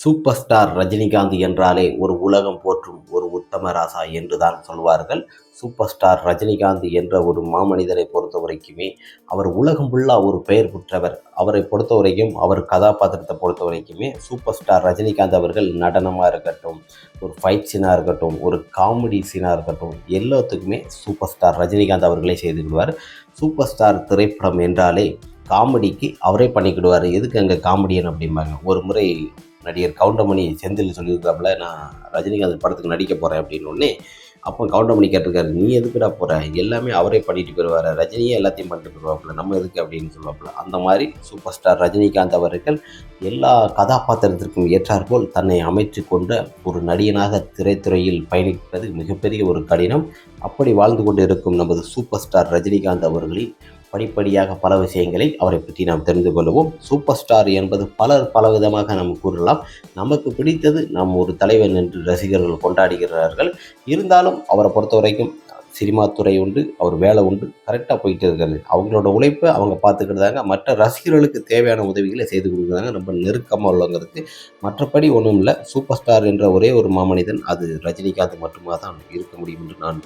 Super star Rajinikanth என்றாலே ஒரு உலகம் போற்றும் ஒரு உத்தம ராசா என்று தான் சொல்வார்கள். சூப்பர் ஸ்டார் ரஜினிகாந்த் என்ற ஒரு மாமனிதரை பொறுத்த வரைக்குமே அவர் உலகம் ஃபுல்லாக ஒரு பெயர் பெற்றவர். அவரை பொறுத்த வரைக்கும் அவர் கதாபாத்திரத்தை பொறுத்த வரைக்குமே சூப்பர் ஸ்டார் ரஜினிகாந்த் அவர்கள் நடனமாக இருக்கட்டும் ஒரு ஃபைட் சீனாக இருக்கட்டும் ஒரு காமெடி சீனாக இருக்கட்டும் எல்லாத்துக்குமே சூப்பர் ஸ்டார் ரஜினிகாந்த் அவர்களே செய்து விடுவார் சூப்பர் ஸ்டார் திரைப்படம் என்றாலே காமெடிக்கு அவரே பண்ணிக்கிடுவார். எதுக்கு அங்கே காமெடியன் அப்படிம்பாங்க? ஒரு முறை நடிகர் கவுண்டமணி செந்தில் சொல்லியிருக்காப்புல நான் ரஜினிகாந்த் படத்துக்கு நடிக்க போகிறேன் அப்படின்னு உடனே அப்போ கவுண்டமணி கேட்டிருக்காரு நீ எதுக்குடா போகிற எல்லாமே அவரே பண்ணிட்டு போயிடுவார் ரஜினியே எல்லாத்தையும் பண்ணிட்டு போயிடுவாப்புல நம்ம எதுக்கு? அப்படின்னு சொல்லுவாப்புல. அந்த மாதிரி சூப்பர் ஸ்டார் ரஜினிகாந்த் அவர்கள் எல்லா கதாபாத்திரத்திற்கும் ஏற்றாற்போல் தன்னை அமைத்து கொண்ட ஒரு நடிகனாக திரைத்துறையில் பயணிப்பது மிகப்பெரிய ஒரு கடினம். அப்படி வாழ்ந்து கொண்டு இருக்கும் நமது சூப்பர் ஸ்டார் ரஜினிகாந்த் அவர்களின் படிப்படியாக பல விஷயங்களை அவரை பற்றி நாம் தெரிந்து கொள்வோம் சூப்பர் ஸ்டார் என்பது பலர் பல விதமாக நாம் கூறலாம். நமக்கு பிடித்தது நாம் ஒரு தலைவன் என்று ரசிகர்கள் கொண்டாடுகிறார்கள். இருந்தாலும் அவரை பொறுத்த வரைக்கும் சினிமா துறை உண்டு அவர் வேலை உண்டு கரெக்டாக போயிட்டு இருக்காரு அவங்களோட உழைப்பை அவங்க பார்த்துக்கிட்டாங்க மற்ற ரசிகர்களுக்கு தேவையான உதவிகளை செய்து கொடுக்குறாங்க ரொம்ப நெருக்கமாக உள்ளவங்கிறது மற்றபடி ஒன்றும் இல்லை சூப்பர் ஸ்டார் என்ற ஒரே ஒரு மாமனிதன் அது ரஜினிகாந்த் மட்டுமா தான் இருக்க முடியும் என்று நான்